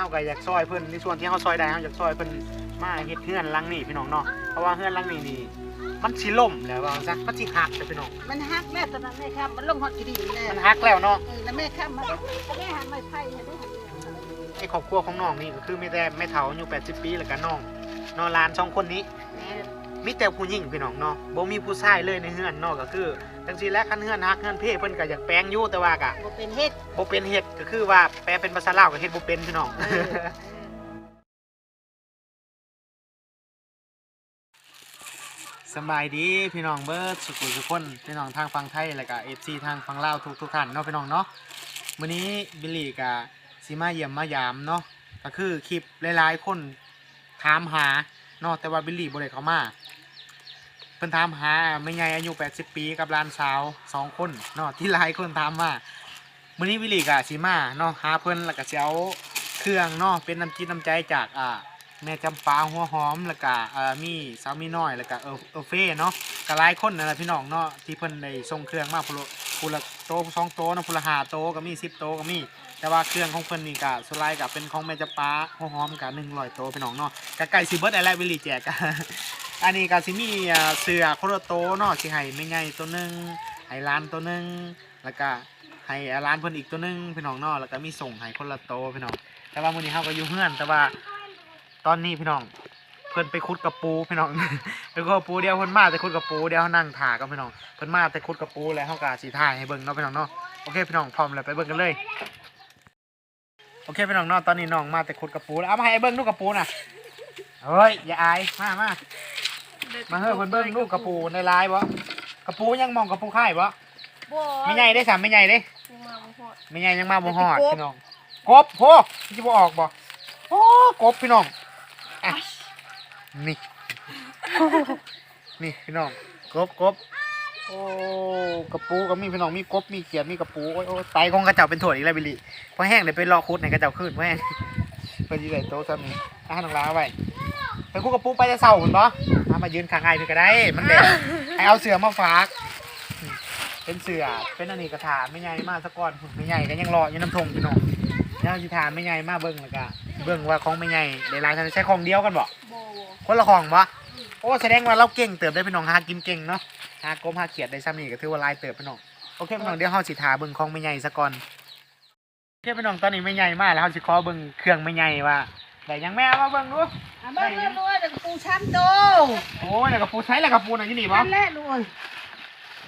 เฮาก็อยากซอยเพิ่นในส่วนที่เฮาซอยได้เฮาอยากซอยเพิ่นมาเฮ็ดเฮือนหลังนี้พี่น้องเนาะเพราะว่าเฮือนหลังนี้นี่มันสิล่มแล้วว่าซะมันสิหักเด้อพี่น้องมันหักแม่ตอนนั้นแม่ครับมันลงฮอตจีดีแน่มันหักแล้วเนาะเออแล้วแม่ข้ามมาแม่หันไม้ไผ่ให้ด้วยไอ้ครอบครัวของน้องนี่ก็คือมีแต่แม่เฒ่าอายุ80 ปีแล้วก็น้องน้องหลานสองคนนี้แม่มีแต่ผู้หญิงพี่น้องเนาะบ่มีผู้ชายเลยในเฮือนเนาะก็คือจังซี่แหล้วคันเฮือนฮักเฮือนเพ่เพิ่นก็อยากแปลงอยู่แต่ว่าก็บ่เป็นเฮ็ดบ่เป็นเฮ็ดก็คือว่าแปลเป็นภาษาลาวก็เฮ็ดบ่เป็นพี่น้องเออสำบายดีพี่น้องเบิร์ดสุขุมสุขคนพี่น้องทางฝั่งไทยแล้วก็ FC ทางฝั่งลาวทุกทุกๆท่านเนาะพี่น้องเนาะมื้อนี้บิลลี่ก็สิมาเยี่ยมมายามเนาะก็คือคลิปหลายๆคนถามหาเนาะแต่ว่าบิลลี่บ่ได้เข้ามา เพิ่นถามหาแม่ใหญ่อายุ 80 ปีกับหลานสาวสองคนเนาะที่หลายคนถามมามื้อนี้บิลลี่ก็สิมาเนาะหาเพิ่นแล้วก็สิเอาเครื่องเนาะเป็นน้ำจิตน้ำใจจากอ่าแม่จำปาหัวหอมแล้วก็เอ่อมีสาวมีน้อยแล้วก็เออเออเฟ่เนาะก็หลายคนนั่นแหละพี่น้องเนาะที่เพิ่นได้ส่งเครื่องมาพุละพุละโตสองโตเนาะพุละหาโตก็มีสิบโตก็มี แต่ว่าเครื่องของเพิ่นนี่ก็สุดท้ายก็เป็นของแม่จำปาหัวหอมก็หนึ่งร้อยโตะพี่น้องเนาะก็ใกล้สิเบิดแลววิลลี่แจกอันนี้ก็สิมีเอ่เสื้อคนละโตเนาะสิให้แม่ใหญ่ตัวหนึงให้หลานตัวหนึงแล้วก็ให้หลานเพิ่นอีกตัวหนึงพี่น้องเนาะแล้วก็มีส่งให้คนละโตะพี่น้องแต่ว่ามื้อนี้เฮาก็อยู่เฮือน แต่ว่าตอนนี้พี่น้องเพิ่นไปคุดกระปูพี่น้องไปคุดกระปูเดียวเพิ่นมาแต่คุดกระปูเดียวนั่งถ่ากันพี่น้องเพิ่นมาแต่คุดกระปูแล้วเฮาก็สิถ่ายให้เบิ่งเนาะพี่น้องเนาะโอเคพี่น้องพร้อมแล้วไปเบิ่งกันเลย อเคพี่น้องเนาะตอนนี้น้องมาแต่คุดกระปูแล้วเอามาให้เบิ่งลูกกระปูน่ะเฮ้ยอย่าอายมามามาเฮ้ยเพิ่นเบิ่งลูกกระปูในลายบ่กระปูยังมองกระปูค่ายบ่บ่ไม่ใหญ่ได้สามไม่ใหญ่เด้มาบ่ฮอด ไม่ใหญ่ยังมาบ่ฮอดกบ พี่น้องกบโหสิบ่ออกบ่โอ้กบพี่น้องอะนี่ นี่พี่น้องกบกบ โอ้กระปูก็มีพี่น้องมีกบมีเขียดมีกระปูโอ้ยโอ้ยไตของกระเจ้าเป็นถั่วอีกแล้วบิลลี่พอแห้งเดี๋ยวไปรอคุดในกระเจ้าขึ้นพอแห้งไปยืนโต๊ะซ้ำนี่อาหารของร้านเอาไว้ไปคุดกระปูไปจะเศร้าเหมือนปะเอามายืนข้างไอ้พี่ก็ได้ มันแดดให้เอาเสือมาฝากอืมเป็นเสือเป็นอันนี้กระถาไม่ใหญ่มากสักก้อนไม่ใหญ่ก็ยังรออยู่น้ำทงพี่น้องยังสิถามไม่ใหญ่มากเบิ้งแล้วก็เบิ้งว่าของไม่ใหญ่ในร้านฉันใช้ของเดียวกันบ่บ่บ่คนละของปะโอ้แสดงว่าเราเก่งเติบได้พี่น้องหากินเก่งเนาะ หากบหาเขียดได้ซ้ำนี่ก็ถือว่าลายเติบพี่น้องโอเคพี่น้องเดี๋ยวเฮาสิถาเบิ่งของไม่ใหญ่ซะก่อนโอเคพี่น้องตอนนี้ไม่ใหญ่มากแล้วเฮาสิขอเบิ่งเครื่องไม่ใหญ่ว่าได้หยังแม่เอามาเบิ่งดูอะเบิ่งเลยด้วยเด็กปูช้ำโตโอ้ยแล้วกระปูใช้แล้วกระปูน่ะอยู่นี่บ่นั่นแหละลูก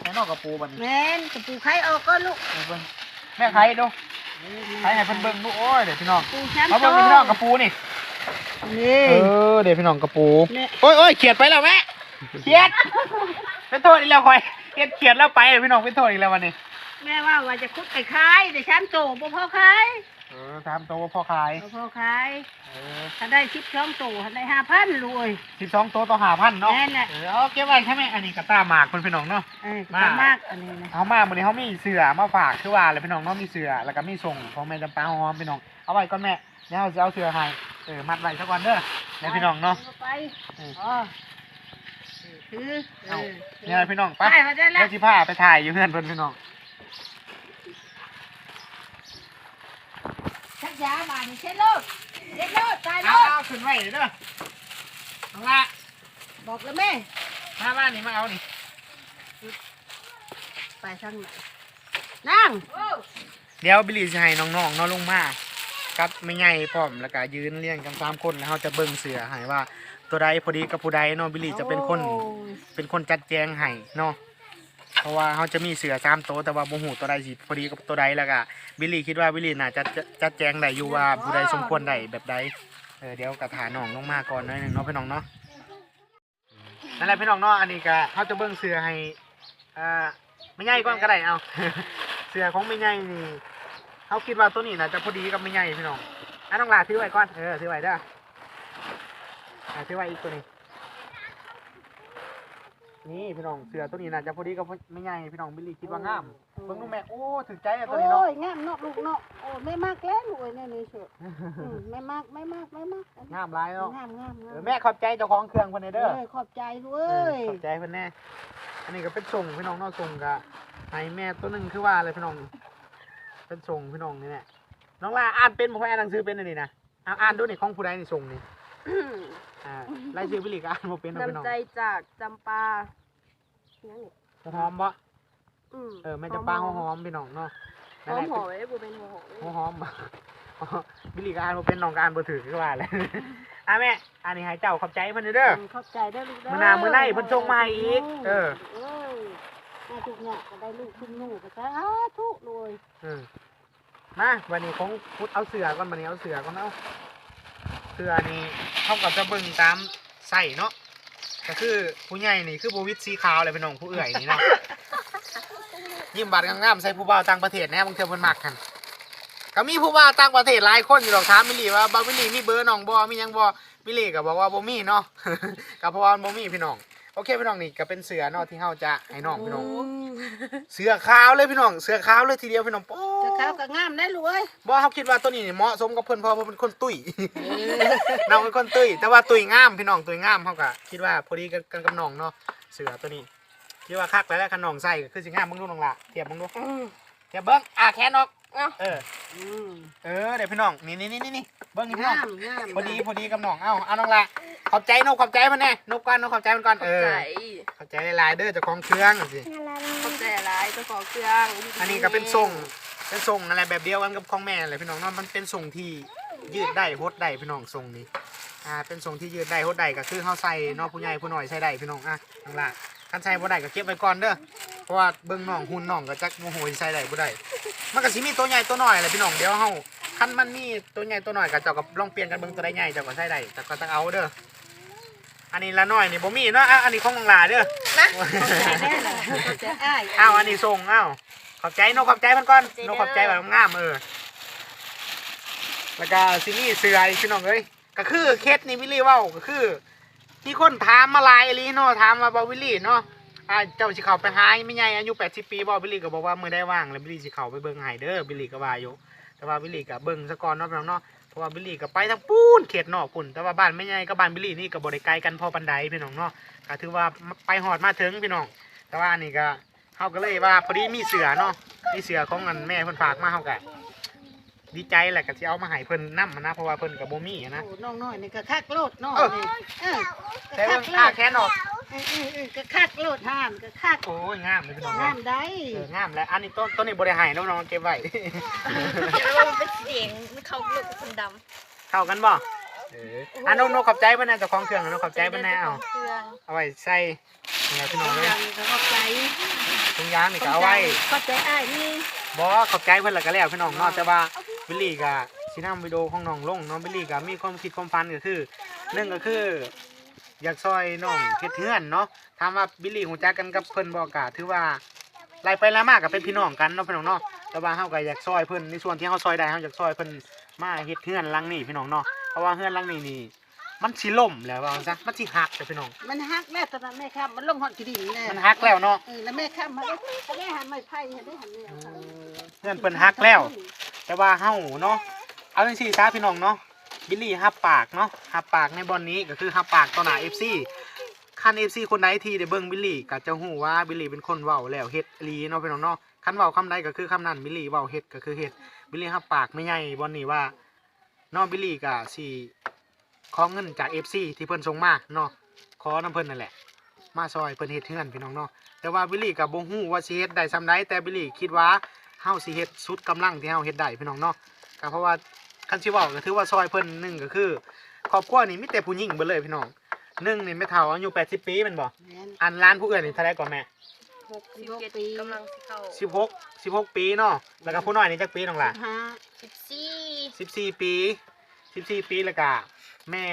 แม่นอกกระปูบัดนี้แม่นกระปูไข่ออกก็ลูกเอาเบิ่งแม่ไข่ดูไข่ให้เพิ่นเบิ่งดูโอ้ยเดี๋ยวพี่น้องปูช้ำเอาโตเบิ่งพี่น้องกระปูนี่นี่เออเดี๋ยวพี่น้องกระปูนี่โอ้ยโอ้ยเขียดไปแล้วแม่เขียด เป็นโทษอีกแล้วคอยเขียดเขียดแล้วไปพี่น้องเป็นโทษอีกแล้ววันนี้แม่ว่าว่าจะคุดไปขายแต่ช้ำโตบ่พอขายเออทำตัวว่าพ่อขายบ่พอขายเออถ้าได้ชิปช้อมโตถ้าได้5,000รวย สิบสองตัวต่อหาพันเนาะแม่นแหละ เออเอาเก็บไว้ใช่ไหมอันนี้กระตาหมากคนพี่น้องเนาะ เออมาก็มากอันนี้นะเอามาวันนี้เขามีเสือมาฝากคือว่าเลยพี่น้องเนาะมีเสือแล้วก็มีส่งของแม่จำปาหอมพี่น้องเอาไว้ก่อนแม่เดี๋ยวเราจะเอาเสือให้เออมัดไว้สักวันเด้อแล้วพี่น้องเนาะ ไปเออ อ๋อ คือเอาเนี่ยพี่น้องไปไปมาได้แล้เดี๋ยววสิพาไปถ่ายอยู่เพื่อนเพิ่นพี่น้องชักยามานี่เช็ดโลดเช็ดโลดตายโลเอาดเอาขึ้นไว้เด้อเอาละบอกแล้วแม่ มาบ้านนี่มาเอานี่ไปทางไหนนั่งเดี๋ยวบิลลี่จะให้น้องๆเนาะลงมากับไม่ใหญ่พร้อมแล้วก็ยืนเรียงกันสามคนแล้วเขาจะเบิ่งเสือให้ว่าตัวใดพอดีกับผู้ใดเนาะบิลลี่จะเป็นคน โอ้ย เป็นคนจัดแจงให้เนาะเพราะว่าเขาจะมีเสือสามตัวแต่ว่าบ่ฮู้ตัวใดสิพอดีกับตัวใดแล้วก็บิลลี่คิดว่าบิลลี่น่าจะจะจัดแจงได้อยู่ว่าผู้ใดสมควรได้แบบใดเออเดี๋ยวกระถาน้องลงมาก่อนหน่อยหนึงเนาะพี่น้องเนาะนั่นแหละพี่น้องเนาะอันนี้ก็เขาจะเบิ่งเสือให้อ่าไม่ใหญ่ก่อนก็ได้เอา เสือของไม่ใหญ่นี่เขาคิดว่าตัวนี้น่าจะพอดีกับไม่ใหญ่พี่น้องอะน้องลาถือไว้ก่อนเออถือไว้เด้ออะถือไว้อีกตัวนี้ นี่พี่น้องเสือตัวนี้น่าจะพอดีกับไม่ใหญ่พี่น้องบิลลี่คิดว่างามเบิ่งลูกแม่โอ้ถึกใจอะตัวนี้เนาะโอ้ยงามเนาะลูกเนาะโอ้ยไม่มากแล้วลูกเอ้ยเนี่ยนี่เถอะอืมไม่มากไม่มากไม่มากอันนี้งามหลายเนาะงามงามเองาอมแม่ขอบใจเจ้าของเครื่องเพิ่นเด้อ เอ้ยขอบใจด้วเออยขอบใจเพิ่นแน่ อันนี้ก็เป็นส่งพี่น้องเนาะส่งกะให้แม่ตัวหนึงคือว่าอะไรพี่น้อง เป็นส่งพี่น้องนี่แหละน้องลาอ่านเป็นบ่ค่อยอ่านหนังสือเป็นอันนี้นะเอาอ่านดูในของผู้ใดในส่งนี่ อ่ารายชื่อบิลลี่ก็อ่านบ่เป็นเอาพี่น้องน้ำใจจากจำปาเนี่ยนี่หัวหอมบ่อืมเออแม่จะปลาหัวหอมพี่น้องเนาะหอมหอมไว้บุเป็นหัวหอมหัวหอมบ่อ๋อบิลลี่ก็อ่านบ่เป็นน้องก็อ่านบ่ถือคือว่าแหละอะแม่อันนี้ให้เจ้าขอบใจเพิ่นเด้อ เข้าใจได้อลูกเด้อมื้อหน้ามื้อไหนเพิ่นส่งมาให้อีกเออ เอ้ยแม่ทุกเนี่ยก็ได้ลูกทุกหนูก็สาธุเลย อืมมาวันนี้ของพุดเอาเสือก่อนวันนี้เอาเสือก่อนเอา เสือนี่เท่ากับจะเบิ่งตามใส่เนาะก็คือผู้ใหญ่นี่คือโบวิดสีขาวเลยเป็นน้องผู้เอื่อยนี่เนาะยิ้มบาดงามๆใส่ผู้บ่าวต่างประเทศแน่บางเทื่อเพิ่นมักกันก็มีผู้บ่าวต่างประเทศหลายคนอยู่หรอกถามมิลลี่ว่าบ่าวมิลลี่มีเบอร์น้องบ่มีหยังบ่มิลลี่ก็บอกว่าบ่มีเนาะก็เพราะว่ามันบ่มีพี่น้องโอเคพี่น้องนี่ก็เป็นเสือเนาะที่เฮาจะให้น้องพี่น้องเสือขาวเลยพี่น้องเสือขาวเลยทีเดียวพี่น้องโป๊จะะ ข้าวก็งามได้ลูกเอ้ยบ่เขาคิดว่าตัวนี้นี่เหมาะสมกับเพิ่นเพราะว่าเพิ่นเป็นคนตุ้ย น้องเป็นคนตุ้ย แต่ว่าตุ้ยงามพี่น้องตุ้ยงามเขาก็คิดว่าพอดีกันกับน้องเนาะเสือตัวนี้คิดว่าคักแล้วแหละคันน้องใส่ก็คือสิงามมึงดูน้องละเทียบมึงดูอืมเทียบเบิ้งอะแขนออกเอ้าเอออืมเออเดี๋ยวพี่น้องนี่นี่นี่นี่เบิ้งนี่พี่น้องงามงามพอดีพอดีกับน้องเอ้าเอาน้องละขอบใจนกขอบใจมันแน่นกก่อนนกขอบใจมันก่อนเออใจขอบใจหลายๆเด้อเจ้าของเครื่องอะสิขอบใจหลายเจ้าของเครื่องอันนี้ก็เป็นทรง เป็นทรงอะไรแบบเดียวกันกับของแม่เลยพี่น้องเนาะมันเป็นทรงที่ยืดได้หดได้พี่น้องทรงนี้อ่าเป็นทรงที่ยืดได้หดได้ก็คือเฮาใส่เนอกผู้ใหญ่ผู้น้อยใส่ได้พี่น้องอะน้องละคันใส่บ่ได้ก็เก็บไว้ก่อนเด้อเพราะว่าเบิ่งน้องหุ่นน้องก็จักโมโหสิใส่ได้บ่ได้มันก็สิมีตัวใหญ่ตัวน้อยแหละพี่น้องเดี๋ยวเฮาคันมันมีตัวใหญ่ตัวน้อยก็เจ้าก็ลองเปลี่ยนกันเบิ่งตัวใดใหญ่เจ้าก็ใส่ได้แต่ก็ต้องเอาเด้ออันนี้ละน้อยนี่บ่มีเนาะอะอันนี้ของน้องหลาเด้อนะใจแน่เลยใจอ้ายอ้าวอันนี้ส่งอ้าว ขอบใจนกขอบใจมันก่อนนกขอบใจแบบงามๆเออแล้วก็ซินี่เสืออีกพี่น้องเอ้ยก็คือเคสนี่วิลลี่เว้าก็คือมีคนถามมาหลายอีหลีเนาะถามมาบอวิลลี่เนาะอ่าเจ้าสิเข้าไปหาไม่ใหญ่อายุ80ปีบอวิลลี่ก็บอกว่ามื้อได้ว่างแล้ววิลลี่สิเข้าไปเบิ่งให้เด้อวิลลี่ก็ว่าอยู่แต่ว่าวิลลี่ก็เบิ่งซะก่อนเนาะพี่น้องเนาะเพราะว่าวิลลี่ก็ไปทางปูนเขตนอกพุ่นแต่ว่าบ้านไม่ใหญ่กับบ้านวิลลี่นี่ก็บ่ได้ไกลกันพอปานใดพี่น้องเนาะก็ถือว่าไปฮอดมาถึงพี่น้อง แต่ว่าอันนี้ก็ เฮาก็เลยว่าพอดีมีเสือเนาะมีเสือของอันแม่เพิ่นฝากมาเฮาก็ดีใจแหละก็สิเอามาให้เพิ่นนำนะเพราะว่าเพิ่นก็บ่มีนะ โอ้น้องน้อยนี่ก็คักโลดน้องเออนี่เออใช้ก็เบิ่คังกโลอ้าดแขนออกเออเออเออก็คักโลดห่านก็คักโอ้ยงามเลยพี่น้องงามได้เอองามแล้วอันนี้ต้นต้นนี้บ่ได้ให้น้องๆเก็บไว้เดี๋ยวว่ามันเป็นเสียงเขาเลือกคนดำเข้ากันบ่ เอออะนกนกขอบใจเพิ่นนะเจ้าของเครื่องนกขอบใจเพิ่นนะเอาเครื่องเอาไว้ใส่นี่ล่ะพี่น้องเลยยังก็เข้าใจถุงยางนี่ก็เอาไว้เข้าใจอ้ายนี่บ่ขอบใจเพิ่นแล้วก็แล้วพี่น้องเนาะแต่ว่าบิลลี่ก็สินำวิดีโอของน้องลงเน้องบิลลี่ก็มีความคิดความฝันก็คือหนึ่งก็คือ อยากซอยน้องเฮ็ดเฮือนเนาะถามว่าบิลลี่ฮู้จักกันกับเพิ่นบ่ก็ถือว่าไล่ไปไล่มาก็เป็นพี่น้องกันเนาะพี่น้องเนาะแต่ว่าเฮาก็อยากซอยเพิ่นในส่วนที่เฮาซอยได้เฮาอยากซอยเพิ่นมาเฮ็ดเฮือนหลังนี้พี่น้องเนาะ เพราะว่าเฮือนหลังนี้นี่มันสิล่มแล้วว่าซะมันสิหักจ้ะพี่น้อง มันฮักแล้วตอนนั้นแม่ครับมันลงหอดกี่ดินแน่มันหักแล้วเนาะเออแล้วแม่ครับมาได้แม่หันไม้ไผ่ให้ได้หันเนี่ยเฮือนเพิ่นหักแล้ว แต่ว่าเฮาเนาะเอาจังซี่ซะพี่น้องเนาะบิลลี่ฮับปากเนาะฮับปากในบอลนี้ก็คือฮับปากต่อหน้า FC คัน FC คนใดที่ได้เบิ่งบิลลี่ก็จะฮู้ว่าบิลลี่เป็นคนเว้าแล้วเฮ็ดอีหลีเนาะพี่น้องเนาะคันเว้าคำใดก็คือคำนั้นบิลลี่เว้าเฮ็ดก็คือเฮ็ดบิลลี่ฮับปากไม่ใหญ่บอลนี้ว่าเนาะบิลลี่ก็สิขอเงินจาก FC ที่เพิ่นส่งมาเนาะขอนํเพิ่นนั่นแหละ มาซอยเพิ่นเฮ็ดเฮือนพี่น้องเนาะแต่ว่าบิลลี่ก็บ่ฮู้ว่าสิเฮ็ดได้ซำใดแต่บิลลี่คิดว่าเฮาสิเฮ็ดสุดกำลังที่เฮาเฮ็ดได้พี่น้องเนาะก็เพราะว่าคันชิเว่าก็ถือว่าซอยเพิ่นหนึ่งก็คือครอบครัวนี่มีแต่ผู้หญิงเบิดเลยพี่น้องหนึ่งนี่ไม่เท่าอายุ80ปีแมันบ่แม่นอันร้านผู้อื่นนี่เท่าไหร่ก่อนแม่ หกสิบเจ็ดกำลังสิเข้า16 16ปีเนาะแล้วก็ผู้น้อยนี่จักปีน้องล่ะห้าสิบสี่14ปี14ปีแล้วก็แม่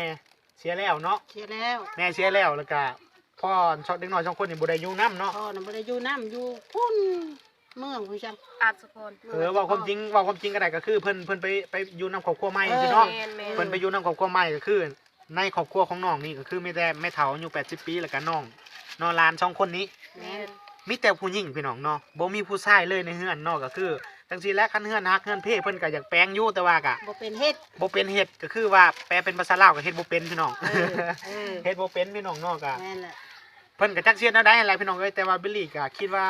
เสียแล้วเนาะเชียร์แล้ว แม่เสียแล้วแล้วก็พ่อชอบเด็กน้อยสองคนนี่บ่ได้อยู่นํเนาะพ่อน่ะบ่ได้อยู่น้ำอยู่พุ่นเมืองผู้ชมอาจสะพรเออเว่าความจริงเว่าความจริงก็ได้ก็คือเพิ่นเพิ่นไปไปอยู่นํครอบครัวใหม่จังซี่เนาะแมนแมนเพิ่นไปอยู่นํครอบครัวใหม่ก็คือในครอบครัวของน้องนี่ก็คือมีแต่แม่เฒ่าอายุ80ปีแล้วก็น้องน้องหลานสองคนนี้แมนมีแต่ผู้หญิงพี่น้องเนาะบ่มีผู้ชายเลยในเฮือนเนาะก็คือจังซี่แหละคันเฮือนฮักเฮือนเพ่เพิ่นก็อยากแปลงอยู่แต่ว่าก็บ่เป็นเฮ็ดบ่เป็นเฮ็ดก็คือว่าแปลเป็นภาษาลาวก็เฮ็ดบ่เป็นพี่น้องเออเออเฮ็ดบ่เป็นพี่น้องเนาะก็ แม่นแหละเพิ่นก็จักเสียแนวใดอะไรพี่น้องเอ้ยแต่ว่าบิลลี่ก็คิดว่า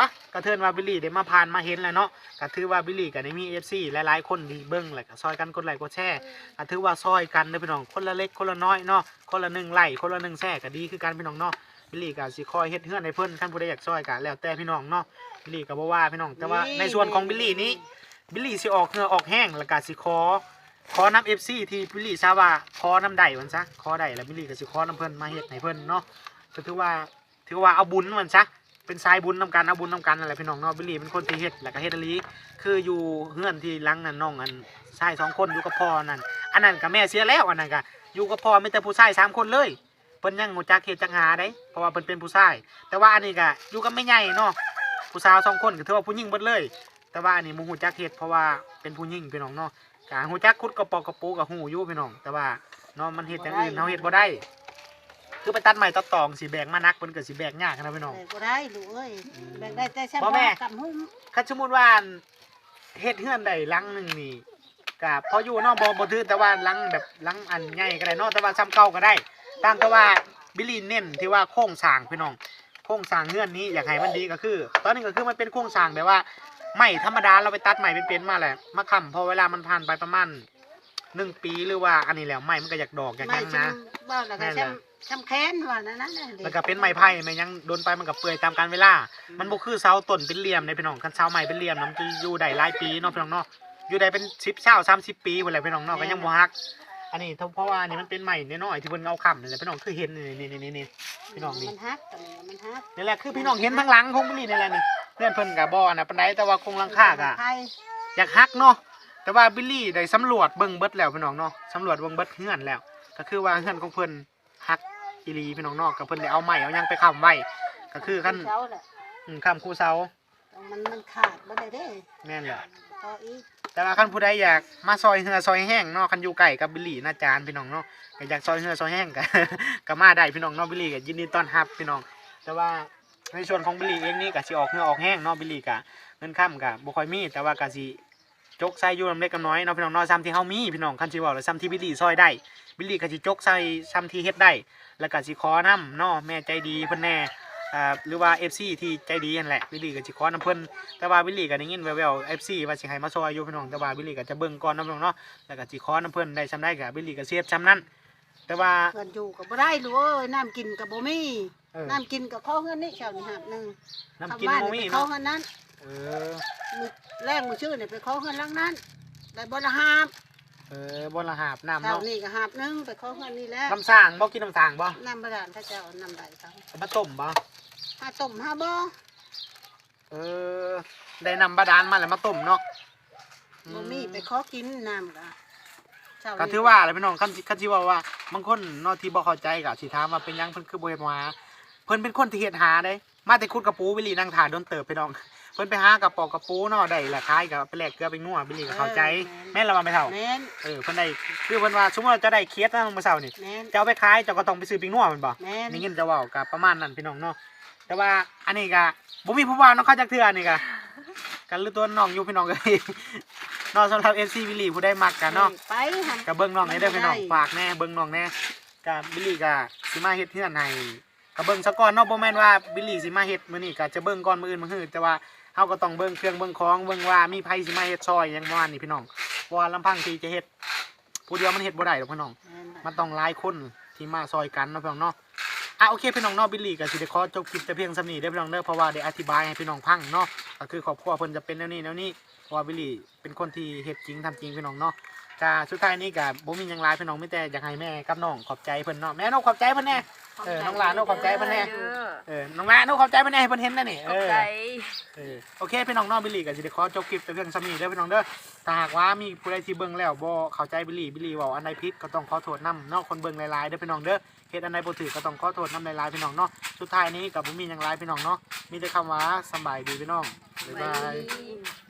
ปะกระเทินว่าบิลลี่ได้มาผ่านมาเห็นแล้วเนาะก็ถือว่าบิลลี่ก็ได้มี FC หลายๆคนที่เบิ่งแล้วก็ซอยกันกดไลค์กดแชร์ก็ถือว่าซอยกันเด้อพี่น้องคนละเล็กคนละน้อยเนาะคนละหนึ่งไลค์คนละหนึ่งแชร์ก็ดีคือกันพี่น้องเนาะ บิลลี่ก็สิคอยเฮ็ดเฮือนให้เพิ่นคันผู้ใดอยากซอยก็แล้วแต่พี่น้องเนาะบิลลี่ก็บ่ว่าพี่น้องแต่ว่าในส่วนของบิลลี่นี้บิลลี่สิออกเหงื่อออกแห้งแล้วก็สิขอขอน้ำเอฟซีที่บิลลี่ทราบว่าขอน้ำใดมันซะขอใดแล้วบิลลี่ก็สิขอน้ำเพิ่นมาเฮ็ดให้เพิ่นเนาะก็ถือว่าถือว่าเอาบุญมันซะเป็นสายบุญนำกันเอาบุญนำกันนั่นแหละพี่น้องเนาะบิลลี่เป็นคนที่เฮ็ดแล้วก็เฮ็ดอีหลีคืออยู่เฮือนที่หลังนั่นน้องอันชายสองคนอยู่กับพ่อนั่นอันนั้นก็แม่เสียแล้วอันนั้นก็อยู่กับพ่อมีแต่ผู้ชายสามคนเลย เพิ่นยังหูจักเฮ็ดจักหาได้เพราะว่าเพิ่นเป็นผู้ชาย แต่ว่าอันนี้ก็อยู่กับแม่ใหญ่เนาะผู้สาวสองคนก็ถือว่าผู้หญิงเบิดเลย แต่ว่าอันนี้มูหูจักเฮ็ดเพราะว่าเป็นผู้หญิงพี่น้องเนาะกาหูจักคุดกระปอกกระปูกับหูอยู่พี่น้อง แต่ว่าเนาะมันเฮ็ดอย่างอื่นเฮาเฮ็ดบ่ได้ คือไปตัดไม้ตัดตองสิแบกมานักมันก็สิแบกยากนะพี่น้องแบ่งบ่ได้ลูกเอ้ยแบ่งได้แต่ฉันบ่แม่ว่ากับหุ้มคันสมมุติว่าเฮ็ดเฮือนได้หลังหนึงนี่ก็พออยู่เนาะบ่บ่ถือแต่ว่าหลังแบบหลังอันใหญ่ก็ได้เนาะแต่ว่าซ้ำเก่าก็ได้ ต่างแต่ว่าบิลลี่เน้นที่ว่าโครงสร้างพี่น้อง โครงสร้างเงื่อนนี้อยากให้มันดีก็คือ ตอนนี้ก็คือมันเป็นโครงสร้างแบบว่าไม่ธรรมดาเราไปตัดใหม่เป็นๆมาแหละมาค้ำพอเวลามันผ่านไปประมาณหนึ่งปีหรือว่าอันนี้แล้วไม้มันก็อยากดอกอยากไม่ยังฉันะนว่าแล้วก็นั่นแหฉัละนฉันแค้นว่านั่นนั่นน่ะแล้วก็เป็นไม้ไผ่ไม่ยังโดนไปมันก็เปื่อยตามกาลเวลา มันบ่คือเสาต้นเป็นเหลี่ยมในพี่น้องคันเสาใหม่เป็นเหลี่ยมนะมันจะอยู่ได้หลายปีเนาะพี่น้องเนาะอยู่ได้เป็นสิบเช้าสามสิบปีหมดเลยพี่น้องเนาะก็ยังบ่ฮัก อันนี้เพราะว่าอันนี้มันเป็นใหม่น้อยๆที่เพิ่นเอาค้ำนี่แหละพี่น้องคือเห็นนี่นี่นี่นี่พี่น้องนี่มันฮักกันเลยมันฮักนี่แหละคือพี่น้องเห็นทั้งหลังของบิลลี่นี่แหละนี่เพื่อนเพิ่นกับบ่อนะปานใดแต่ว่าคงหลังคากะไทยอยากฮักเนาะแต่ว่าบิลลี่ได้สำรวจเบิ่งเบิดแล้วพี่น้องเนาะสำรวจเบิ่งเบิดเฮือนแล้ว ก็คือว่าเฮือนของเพิ่นฮักอีหลีพี่น้องเนาะก็เพิ่นได้เอาไม้เอาหยังไปค้ำไว้ก็คือคันเช้าแหละอืมค้ำคูเสามันมันขาดบ่ได้เด้แม่นแหละต่ออีก แต่ว่าคันผู้ใดอยากมาซอยเฮือซอยแห้งเนาะคันอยู่ใกล้กับบิลลี่น่าจานพี่น้องเนาะก็อยากซอยเฮือซอยแห้งก็ ก็มาได้พี่น้องเนาะบิลลี่ก็ยินดีต้อนรับพี่น้อง แต่ว่าในส่วนของบิลลี่เองนี่ก็สิออกเฮือออกแห้งเนาะบิลลี่ก็เงินค่ำก็บ่ค่อยมี แต่ว่าก็สิจกใส่อยู่ลำเล็กลำน้อยเนาะพี่น้องเนาะซ้ำที่เฮามีพี่น้องคันสิเว้าแล้วซ้ำที่บิลลี่ซอยได้บิลลี่ก็สิจกใส่ซ้ำที่เฮ็ดได้ แล้วก็สิขอนํเนาะแม่ใจดีเพิ่นแน่ อ่าหรือว่า FC ที่ใจดีนั่นแหละบิลลี่ก็สิขอนํเพิ่นแต่ว่าบิลลี่ก็ได้ยินแววๆ FC ว่าสิให้มาซอยอยู่พี่น้องแต่ว่าบิลลี่ก็จะเบิ่งก่อนนํพี่น้องเนาะแล้วก็สิขอนํเพิ่นได้ซำได้ก็บิลลี่ก็เสียบซำนั้นแต่ว่าเพิ่นอยู่ก็บ่ได้ลูกเอ้ยน้ำกินก็บ่มีเออ น้ำกินก็เข้าเฮือนนี่เช้านี่หาบหนึงน้ำกินทำบ้าบ่มีไปเข้าเนาะเฮือนนั้นเออ มื้อแรกมื้อชื่อนี่ไปเข้าเฮือนหลังนั้นได้บ่ละหาบ เออบนละหาบน้ำเช้าเนาะนี่ก็หาบหนึงไปเข้าเฮือนนี่แล้วน้ำสร้างบ่กินน้ำสร้างบ่น้ำบาดาลถ้าเจ้าเอาน้ำใดครับเอามาต้มบ่หาต้มหาบ่เออ ได้น้ำบาดาลมาแล้วมาต้มเนาะบ่มีไปขอกินน้ำก็เช้าก็นี้ถือว่าอะไรพี่น้องคันคันสิว่าว่าบางคนเนาะที่บ่เข้าใจก็สิถามว่าเป็นหยังเพิ่นคือบ่เฮ็ดมาเพิ่นเป็นคนที่เฮ็ดหาได้ มาแต่ขุดกระปูวิลลี่นั่งถ่าโดนเติบพี่น้องเพิ่นไปหากระปอกกระปูเนาะได้ละคายกับไปแลกเกลือไปงัววิลลี่ก็เข้าใจแม่นละว่าไม่เท่าแม่นเออเพิ่นได้คือเพิ่นว่าสมมุติว่าจะได้เคสนะมื้อเช้านี่แม่นจะเอาไปขายเจ้าก็ต้องไปซื้อปิงนัวแมันบ่แม่นนี่เงินจะเว้ากับประมาณนั้นพี่น้องเนาะแต่ว่าอันนี้ก็บ่มีผู้ว่าน้องเข้าจักเทื่อนี่ก็กันหรือตัวน้องอยู่พี่น้องเอ้ยเนาะสำหรับ FC วิลลี่ผู้ใดมักกันเนาะไปหั่นก็เบิ่งน้องนี่เด้อพี่น้องได้ฝากแน่เบิ่งน้องแน่ก็บิลลี่ก็สิมาเฮ็ดเฮือนให้ก็เบิ่งซะก่อนเนาะบ่แม่นว่าบิลลี่สิมาเฮ็ดมื้อนี้ก็จะเบิ่งก่อนมื้ออื่นมื้อฮื้อแต่ว่า เฮาก็ต้องเบิ่งเครื่องเบิ่งของเบิ่งว่ามีไผสิมาเฮ็ดซอยหยังประมาณนี้พี่น้องเพราะว่าลำพังที่จะเฮ็ดผู้เดียวมันเฮ็ดบ่ได้หรอกพี่น้องแม่นมันต้องหลายคนที่มาซอยกันเนาะพี่น้องเนาะอะโอเคพี่น้องเนาะบิลลี่ก็สิได้ขอจบคลิปแต่เพียงสำนี้เด้อพี่น้องเด้อเพราะว่าได้อธิบายให้พี่น้องฟังเนาะก็คือครอบครัวเพิ่นจะเป็นแนวนี้แนวนี้เพราะว่าบิลลี่เป็นคนที่เฮ็ดจริงทำจริงพี่น้องเนาะก็สุดท้ายนี้ก็บ่มีหยังหลายพี่น้องมีแต่อยากให้แม่กับน้องขอบใจเพิ่นเนาะแม่น้องขอบใจเพิ่นแน่ เออน้องหลานน้องขอบใจเพิ่นแน่เด้อเออน้องหลานน้องขอบใจเพิ่นแน่ให้เพิ่นเห็นนะนี่ขเออบอใจเออโอเคพี่น้องเน้องบิลลี่ก็สิได้ขอจบคลิปแต่เพียงสำนี้เด้อพี่น้องเด้อถ้าหากว่ามีผู้ใดที่เบิ่งแล้วบ่เข้าใจบิลลี่บิลลี่เว้าอันใดผิดก็ต้องขอโทษนํเนาะคนเบิ่งหลายๆเด้อพี่น้องเด้อเฮ็ดอันใดบ่ถูกก็ต้องขอโทษนํหลายๆพี่น้องเนาะสุดท้ายนี้ก็บ่มีหยังหลายพี่น้องเนาะมีแต่คำว่าสำบายดีพี่น้องบ๊ายบายบ๊ายบาย